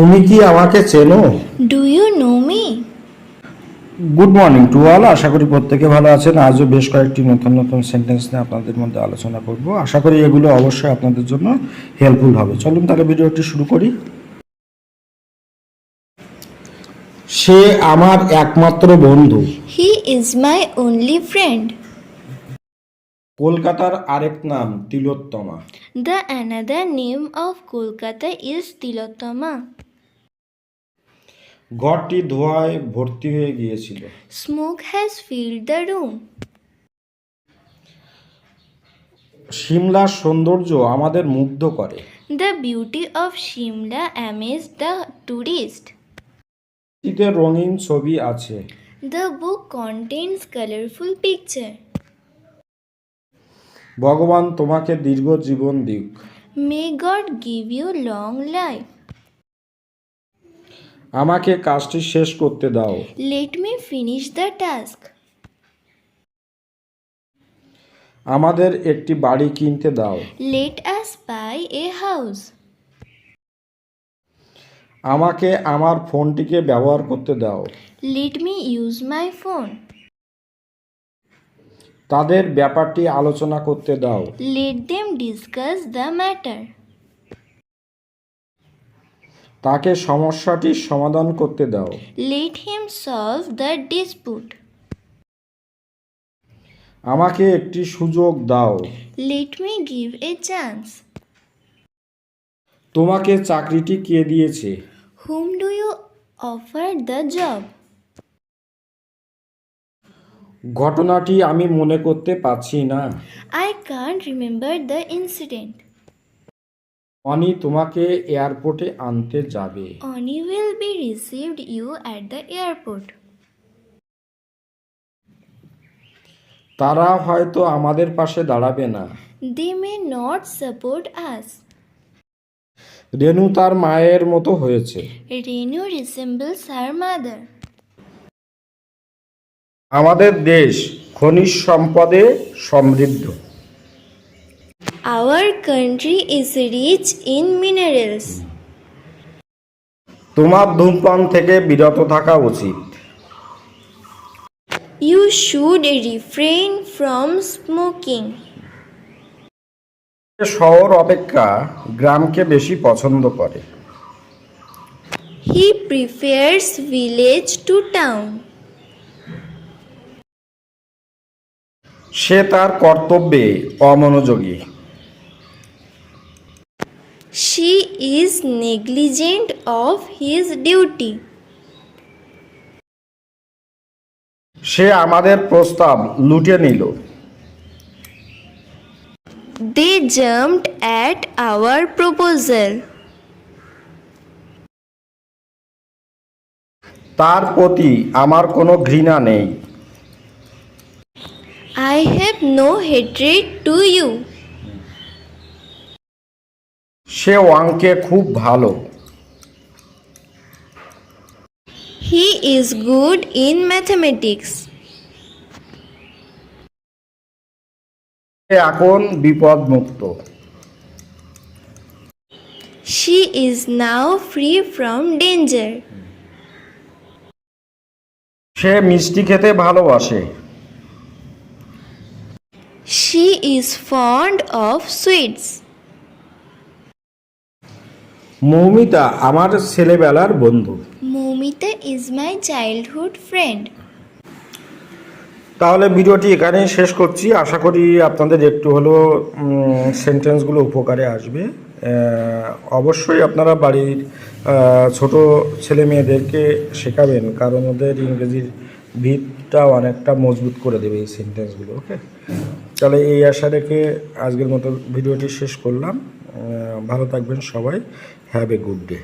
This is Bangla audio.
তুমি কি আমাকে চেনো? Do you know me good morning to all আশা করি প্রত্যেকে ভালো আছেন। আজও বেশ কয়েকটি নতুন নতুন সেন্টেন্স নিয়ে আপনাদের মধ্যে আলোচনা করব। আশা করি এগুলো অবশ্যই আপনাদের জন্য হেল্পফুল হবে। চলুন তাহলে ভিডিওটি শুরু করি। সে আমার একমাত্র বন্ধু। He is my only friend কলকাতার আরেক নাম Tilottama. The another name of Kolkata is Tilotama. ঘরটি ধোঁয়ায় ভর্তি হয়ে গিয়েছিল। Smoke has filled the room সিমলার সৌন্দর্য আমাদের মুগ্ধ করে। The beauty of Shimla amaze the tourist এতে রঙিন ছবি আছে। The book contains colourful picture ভগবান তোমাকে দীর্ঘ জীবন দিক। May God give you long life আমাকে কাজটি শেষ করতে দাও। Let me finish the task আমাদের একটি বাড়ি কিনতে দাও। Let us buy a house আমাকে আমার ফোনটিকে ব্যবহার করতে দাও। Let me use my phone তাদের ব্যাপারটি আলোচনা করতে দাও let them discuss the matter তাকে সমস্যাটির সমাধান করতে দাও। Let him solve the dispute আমাকে একটি সুযোগ দাও। Let me give a chance তোমাকে চাকরিটি কে দিয়েছে? Whom do you offer the job ঘটনাটি আমি মনে করতে পারছি না। I can't remember the incident Ani তোমাকে এয়ারপোর্টে আনতে যাবে। Ani will be received you at the airport তারা হয়তো আমাদের পাশে দাঁড়াবে না। দে মে নট সাপোর্ট আস রেনু তার মায়ের মতো হয়েছে। রেনু রিসেম্বলস হার মাদার আমাদের দেশ খনিজ সম্পদে সমৃদ্ধ। Our country is rich in minerals. তোমার ধূমপান থেকে বিরত থাকা উচিত You should refrain from smoking. শহর অপেক্ষা গ্রামকে বেশি পছন্দ করে He prefers village to town. সে তার কর্তব্যে অমনোযোগী She is negligent of his duty. সে আমাদের প্রস্তাব লুটে নিল They jumped at our proposal. তার প্রতি আমার কোনো ঘৃণা নেই I have no hatred to you. সে অঙ্কে খুব ভালো He is good in mathematics. এখন বিপদমুক্ত She is now free from danger. সে মিষ্টি খেতে ভালোবাসে She is fond of sweets. Moumita আমার ছেলেবেলার বন্ধু। Moumita is my childhood friend তাহলে ভিডিওটি এখানেই শেষ করছি। আশা করি আপনাদের একটু হলেও সেন্টেন্সগুলো উপকারে আসবে। অবশ্যই আপনারা বাড়ির ছোট ছেলে মেয়েদেরকে শেখাবেন কারণ ওদের ইংরেজির ভিতটা অনেকটা মজবুত করে দেবে এই সেন্টেন্সগুলো ওকে তাহলে এই আশা রেখে আজকের মতো ভিডিওটি শেষ করলাম। ভালো থাকবেন সবাই। Have a good day